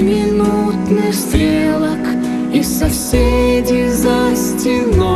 Минутных стрелок И соседи за стеной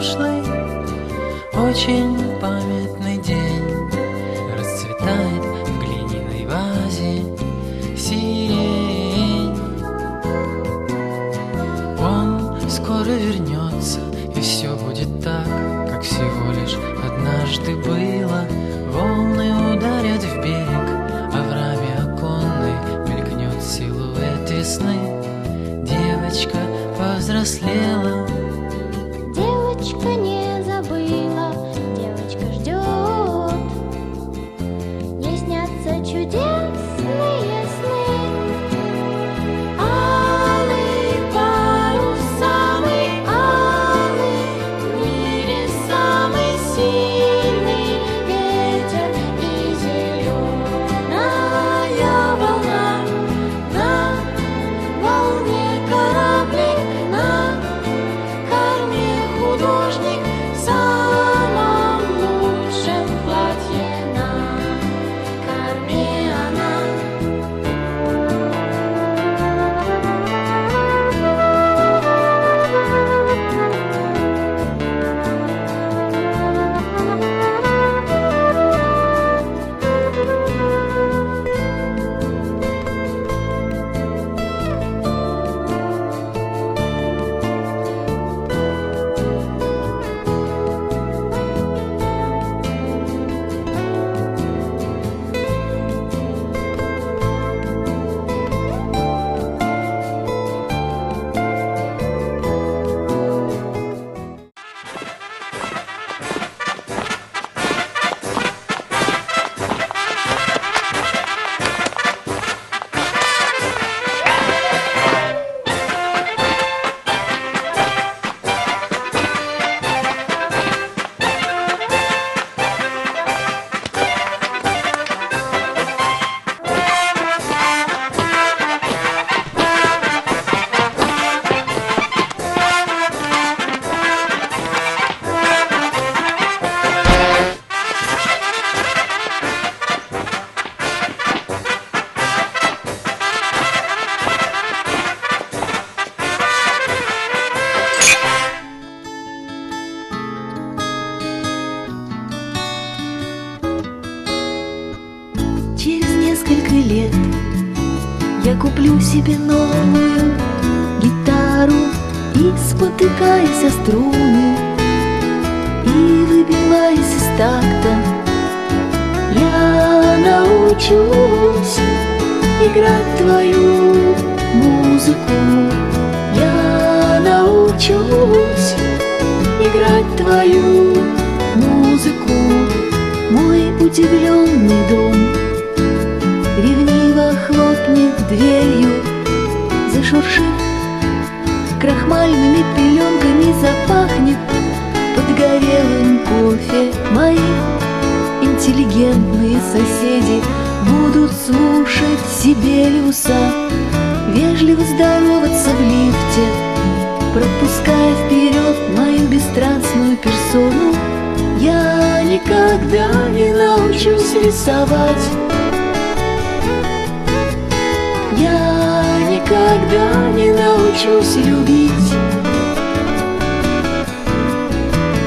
прошлый очень памятный. О струны И выбиваясь из такта. Я научусь играть твою музыку. Я научусь играть твою музыку. Мой удивленный дом Ревниво хлопнет дверью Зашуршит крахмальными пеленками Запахнет. Подгорелым кофе Мои интеллигентные соседи Будут слушать Сибелиуса Вежливо здороваться в лифте Пропуская вперед мою бесстрастную персону. Я никогда не научусь рисовать. Я никогда не научусь любить.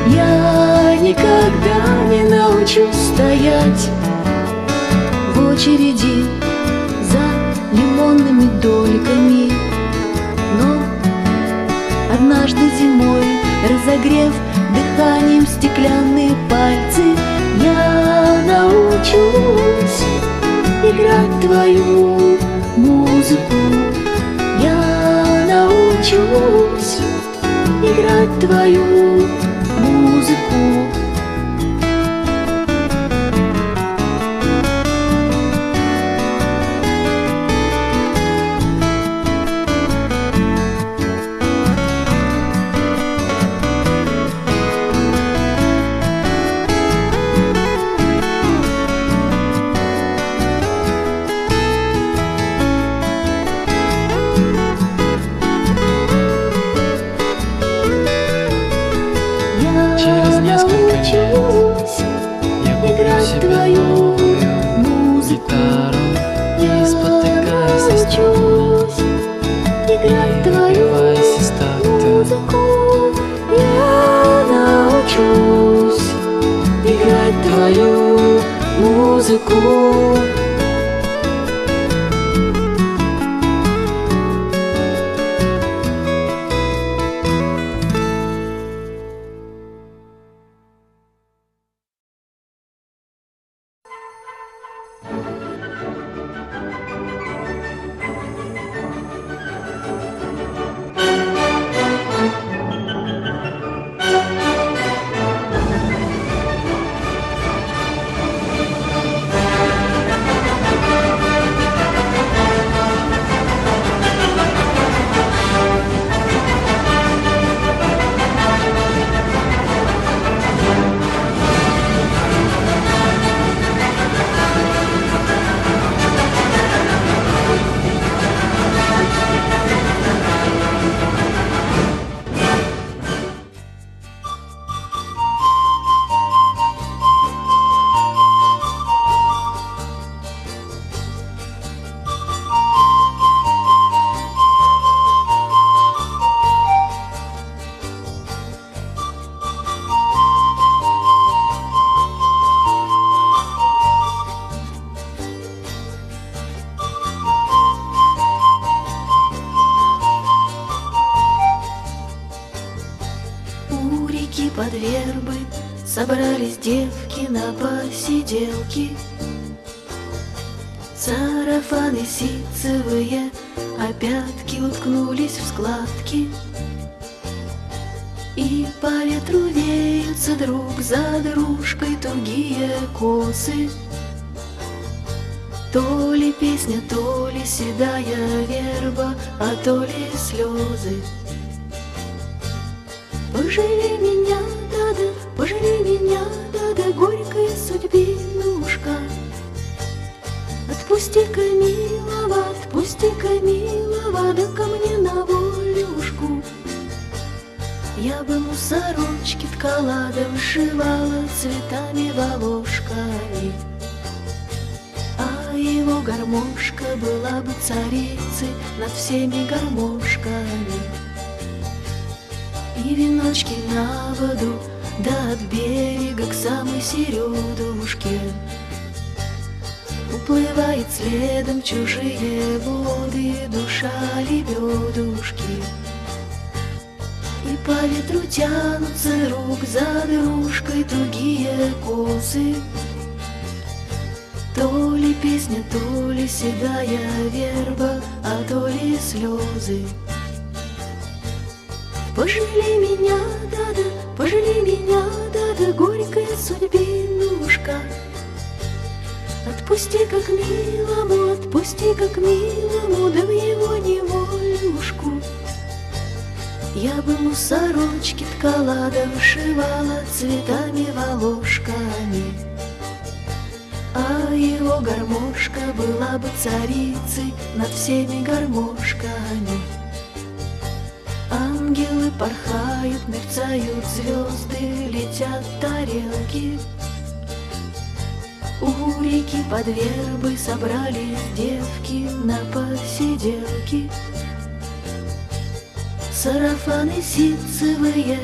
Я никогда не научусь стоять В очереди за лимонными дольками. Но однажды зимой, разогрев дыханием стеклянные пальцы Я научусь играть твою музыку играть твою посиделки. Сарафаны ситцевые А пятки уткнулись в складки. И по ветру веются друг за дружкой Тугие косы. То ли песня, то ли седая верба А то ли слезы. Пожалей меня, да-да, пожалей меня, да-да, горькая судьбинушка. Отпусти-ка, милого, отпусти-ка, милого, да ко мне на волюшку. Я бы ему сорочки ткала, да вышивала цветами волошками. А его гармошка была бы царицей над всеми гармошками. И веночки на воду, да от берега к самой середушке. Уплывает следом чужие воды Душа лебедушки И по ветру тянутся друг за дружкой Тугие косы То ли песня, то ли седая верба А то ли слезы Пожалей меня, да-да, пожалей меня, да-да, горькая судьбинушка. Отпусти как милому, отпусти как милому, да в его неволюшку. Я бы ему сорочки ткала, да вышивала цветами волошками. А его гармошка была бы царицей над всеми гармошками. Ангелы порхают, мерцают звезды, летят тарелки. У реки под вербой собрались девки на посиделки. Сарафаны ситцевые,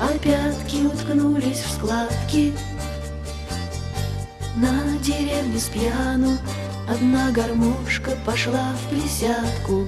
а пятки уткнулись в складки. На деревне с пьяну одна гармошка пошла в присядку.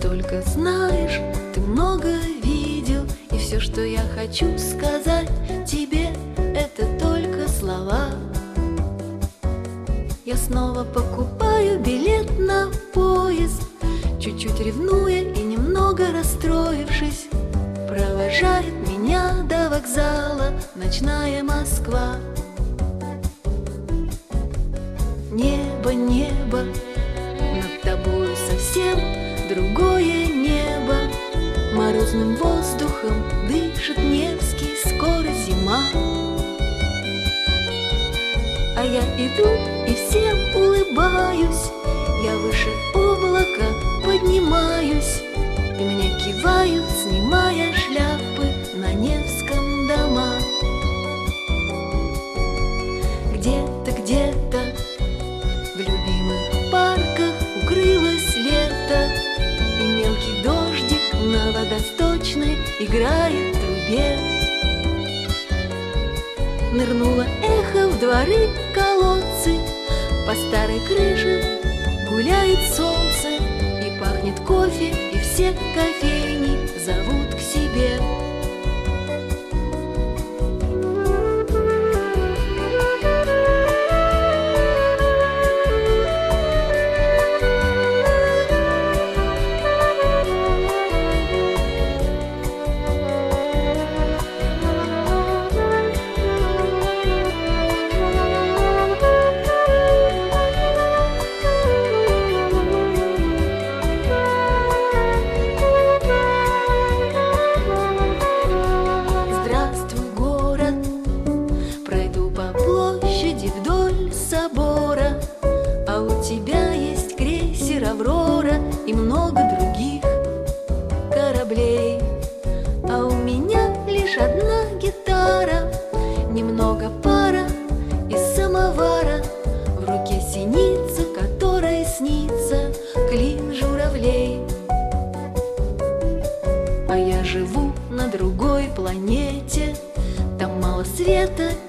Ты столько знаешь, ты много видел, и все, что я хочу сказать тебе, это только слова. Я снова покупаю билет на поезд, чуть-чуть ревнуя и немного расстроившись, провожает меня до вокзала ночная Москва. Небо, небо, над тобою совсем другое небо. Морозным воздухом дышит Невский, скоро зима. А я иду и всем улыбаюсь Я выше облака поднимаюсь. И мне кивают, снимая шляпы играет в трубе. Нырнуло эхо в дворы колодцы По старой крыше гуляет солнце И пахнет кофе, и все кофейни зовут к себе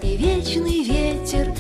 и вечный ветер